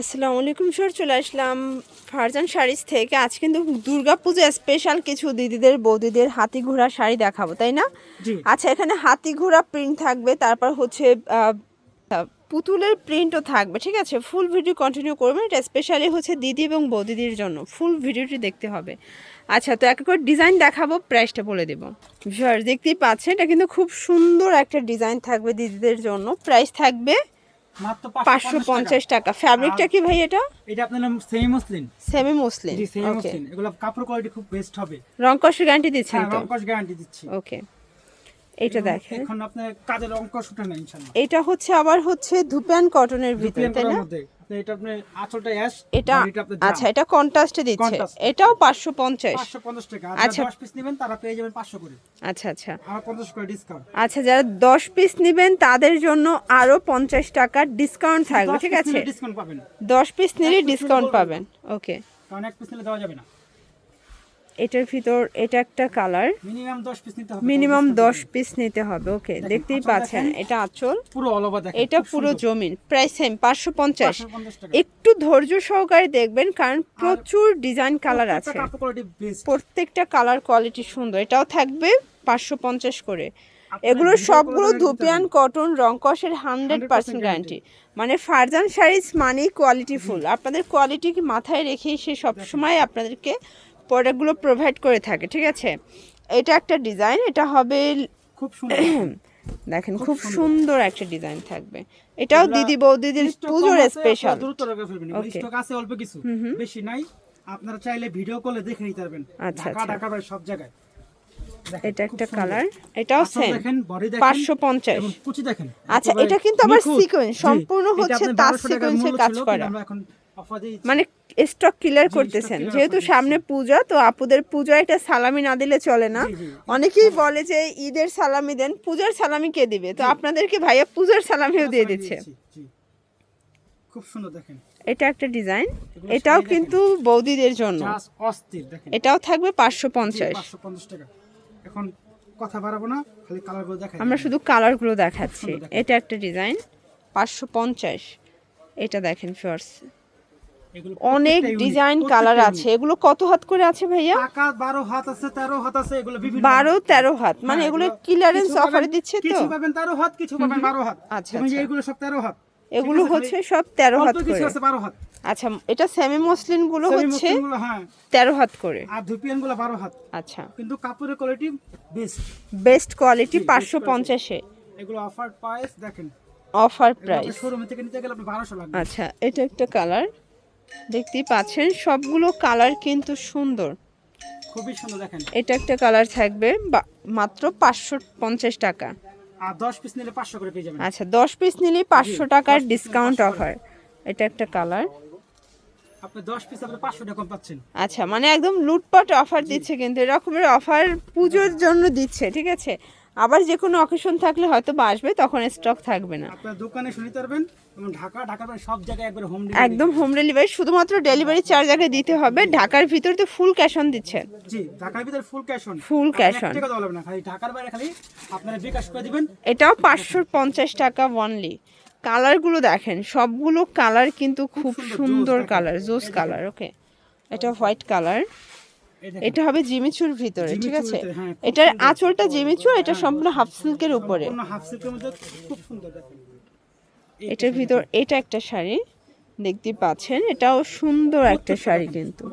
আসসালামু আলাইকুম স্যার চলে আসলাম ফারজান শাড়িজ থেকে। আজ কিন্তু দুর্গা পূজা স্পেশাল কিছু দিদিদের বৌদিদের হাতি ঘোড়া শাড়ি দেখাবো তাই না? আচ্ছা এখানে হাতি ঘোড়া প্রিন্ট থাকবে তারপর হচ্ছে পুতুলের প্রিন্টও থাকবে ঠিক আছে? ফুল ভিডিও কন্টিনিউ করবেন এটা স্পেশালি হচ্ছে দিদি এবং বৌদিদির জন্য ফুল ভিডিওটি দেখতে হবে। আচ্ছা তো এক করে ডিজাইন দেখাবো প্রাইসটা বলে দেবো। স্যার দেখতেই পাচ্ছেন এটা কিন্তু খুব সুন্দর একটা ডিজাইন থাকবে দিদিদের জন্য। প্রাইস থাকবে মাত্র পাঁচশো পঞ্চাশ টাকা। ফ্যাব্রিকটা কি ভাই এটা? এটা আপনার সেমি মুসলিম সেমি মুসলিম জি সেমি ওকে এগুলো কাপড় কোয়ালিটি খুব বেস্ট হবে। রং কষের গ্যারান্টি দিচ্ছেন গ্যারান্টি দিচ্ছি। ওকে এটা দেখেন। এখন আপনার কাজের রংকশ উঠে না ইনশাআল্লাহ। এটা হচ্ছে আবার হচ্ছে ধুপিয়ান কটনের ভিতরে তাই না? এটা আপনার আঁচলটা অ্যাশ এটা আচ্ছা এটা কন্ট্রাস্টে দিচ্ছে। এটাও পাঁচশো পঞ্চাশ। 550 টাকা। আচ্ছা। আচ্ছা। 10 পিস নেবেন তারা পেয়ে যাবেন 500 করে। আচ্ছা আচ্ছা। আর 50 করে ডিসকাউন্ট আচ্ছা যারা দশ পিস নেবেন তাদের জন্য আরও পঞ্চাশ টাকার ডিসকাউন্ট থাকবে ঠিক আছে? ডিসকাউন্ট পাবেন। দশ পিস নিলে ডিসকাউন্ট পাবেন। ওকে কারণ এক পিস নিলে দেওয়া যাবে না। এটার ভিতর এটা একটা কালার মিনিমাম 10 পিস নিতে হবে মিনিমাম তাহলে দশ discount পিস নিতে হবে ওকে দেখতেই পাচ্ছেন এটা আঁচল। পুরো অল ওভার দেখেন এটা পুরো জমিন প্রায় সেম পাঁচশো পঞ্চাশ। 550 একটু ধৈর্য সহকারে দেখবেন কারণ প্রচুর ডিজাইন কালার আছে। প্রত্যেকটা কালার কোয়ালিটি সুন্দর। এটাও থাকবে পাঁচশো পঞ্চাশ করে। আপনারা এগুলোর video সবগুলো ধুপিয়ান কটন রংকসের হান্ড্রেড পার্সেন্ট গ্যারান্টি মানে ফারজান শাড়িজ মানেই কোয়ালিটি ফুল আপনাদের কোয়ালিটি মাথায় রেখেই সে সবসময় আপনাদেরকে প্রোডাক্টগুলো প্রোভাইড করে থাকে ঠিক আছে? এটা একটা ডিজাইন এটা হবে খুব সুন্দর। দেখেন খুব সুন্দর। একটা ডিজাইন থাকবে। এটাও দিদি বৌদিদের পুজোর স্পেশাল দ্রুত রেখে ফেলবেন স্টক আছে অল্প কিছু বেশি নাই। আপনারা চাইলে ভিডিও কলে দেখে নিতে পারবেন। আচ্ছা, ঢাকা আচ্ছা। ঢাকা সব জায়গায়। এটা একটা কালার এটাও সেম দেখেন বডি দেখেন। কুচি আচ্ছা, এটা কিন্তু আবার sequence, জি, সম্পূর্ণ হচ্ছে আপনার তাঁত 1200 টাকার sequence-এ মূল্য কাজ করা। আমরা মানে স্টক ক্লিয়ার করতেছেন। যেহেতু সামনে পূজা তো আপুদের পূজা একটা সালামি না দিলে চলে না। অনেকেই বলে যে ঈদের সালামি দেন পূজার সালামি কে দিবে? তো আপনাদেরকে ভাইয়া পূজার সালামিও দিয়ে দিচ্ছে। খুব সুন্দর দেখেন। এটা একটা ডিজাইন। এটাও কিন্তু বৌদিদের জন্য। এটাও থাকবে পাঁচশো পঞ্চাশ। টাকা। এখন কথা বাড়াবো না খালি কালারগুলো দেখাই। আমরা শুধু কালারগুলো দেখাচ্ছি। এটা একটা ডিজাইন পাঁচশো পঞ্চাশ। এটা দেখেন ফার্স এগুলো অনেক ডিজাইন কালার আছে। এগুলো কত হাত করে আছে ভাইয়া? বারো হাত আছে তেরো হাত আছে এগুলো বারো তেরো হাত। মানে হ্যাঁ, এগুলো ক্লিয়ারেন্স অফারে দিচ্ছে তো? কিছু পাবেন তেরো হাত কিছু পাবেন বারো হাত। আচ্ছা, আচ্ছা। এগুলো সব তেরো হাত। এগুলো হচ্ছে সব তেরো হাত করে। আচ্ছা এটা সেমি মসলিনগুলো হচ্ছে হ্যাঁ। তেরো হাত করে। আর ধুপিয়ানগুলো বারো হাত। আচ্ছা। কিন্তু কাপড়ের কোয়ালিটি বেস্ট বেস্ট কোয়ালিটি পাঁচশো পঞ্চাশে এগুলো অফার প্রাইস দেখেন। অফার প্রাইস শোরুম থেকে নিতে গেলে আপনি বারোশো লাগবে। আচ্ছা এটা একটা কালার দেখতেই পাচ্ছেন সবগুলো কালার কিন্তু সুন্দর। খুবই সুন্দর দেখেন। এটা একটা কালার থাকবে মাত্র পাঁচশো পঞ্চাশ টাকা। আর দশ পিস নিলে পাঁচশো করে পেয়ে যাবেন। আচ্ছা দশ পিস নিলে পাঁচশো টাকার 10 piece নিলে ডিসকাউন্ট অফার এটা একটা কালার আপনি দশ পিস আপনি পাঁচশো টাকা কম পাচ্ছেন। আচ্ছা মানে একদম লুটপাট অফার দিচ্ছে কিন্তু এরকমের অফার পুজোর জন্য দিচ্ছে ঠিক আছে? আবার যে কোনো অকেশন থাকলে হয়তো বা আসবে তখন স্টক থাকবে না। আপনার দোকানে শুনিতে পারবেন। এবং ঢাকা ঢাকার সব জায়গায় একবার হোম একদম হোম ডেলিভারি শুধুমাত্র ডেলিভারি চার্জ আগে দিতে হবে। ঢাকার ভিতর তো ফুল ক্যাশ অন দিচ্ছেন জি ঢাকার ভিতরে full cash on Full cash on। টাকা দেওয়া না খালি ঢাকার বাইরে খালি আপনারা বিকাশ করে দিবেন। এটাও পাঁচশো পঞ্চাশ টাকা অনলি কালারগুলো দেখেন সবগুলো কালার কিন্তু খুব সুন্দর, কালার জোস কালার ওকে এটা হোয়াইট কালার এটা হবে জিমিচুর ভিতরে ঠিক আছে? হ্যাঁ, এটার। আঁচলটা জিমিচু এটা সম্পূর্ণ হাফ সিল্কের উপরে। হাফ সিল্কের মধ্যে খুব সুন্দর দেখেন। এটার ভিতর এটা একটা শাড়ি দেখতে পাচ্ছেন এটাও সুন্দর একটা শাড়ি কিন্তু।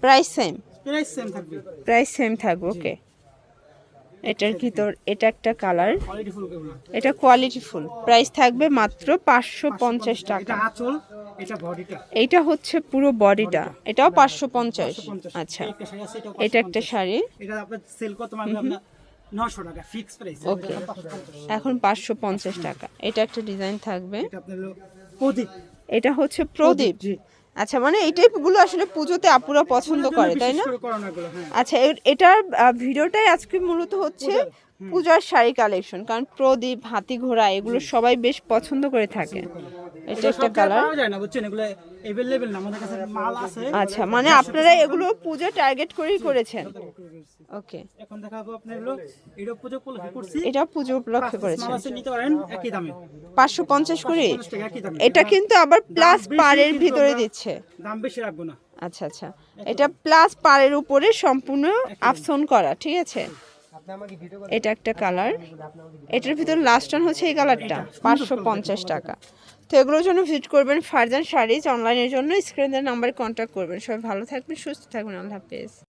প্রাইস সেম প্রাইস সেম থাকবে। প্রাইস সেম থাকবে ওকে। এটার ভিতর এটা একটা কালার এটা কোয়ালিটি ফুল প্রাইস থাকবে মাত্র পাঁচশো পঞ্চাশ টাকা। এটা হচ্ছে পুরো বডিটা এটাও পাঁচশো পঞ্চাশ। আচ্ছা। এটা একটা শাড়ি। এটা আপনার সেল কত মারবে আপনার? 900 টাকা ফিক্স প্রাইস ওকে এখন পাঁচশো পঞ্চাশ টাকা। এটা একটা ডিজাইন থাকবে। এটা আপনার প্রদীপ। এটা হচ্ছে প্রদীপ। আচ্ছা মানে এই টাইপগুলো আসলে পুজোতে আপুরা পছন্দ করে তাই না? হ্যাঁ। আচ্ছা এটার ভিডিওটাই আজকে মূলত হচ্ছে পূজার শাড়ি কালেকশন কারণ প্রদীপ হাতি ঘোড়া এগুলো সবাই বেশ পছন্দ করে থাকে। এটা একটা কালার আচ্ছা মানে আপনারা এগুলো পূজা টার্গেট করেই করেছেন? ওকে এখন দেখাবো এটা পূজা উপলক্ষে এটা পূজা উপলক্ষে এটা কিন্তু আবার প্লাস পারের ভিতরে দিচ্ছে। দাম বেশি রাখব না। আচ্ছা আচ্ছা। এটা প্লাস পারের উপরে সম্পূর্ণ আফসন করা ঠিক আছে? এটা একটা কালার। এটার ভিতর লাস্ট টান হচ্ছে এই কালারটা পাঁচশো পঞ্চাশ টাকা। তো এগুলোর জন্য ভিজিট করবেন ফারজান শাড়িজ অনলাইনের জন্য। স্ক্রিনের নাম্বারে কন্ট্যাক্ট করবেন। সবাই ভালো থাকবেন সুস্থ থাকবেন। আল্লাহ হাফেজ।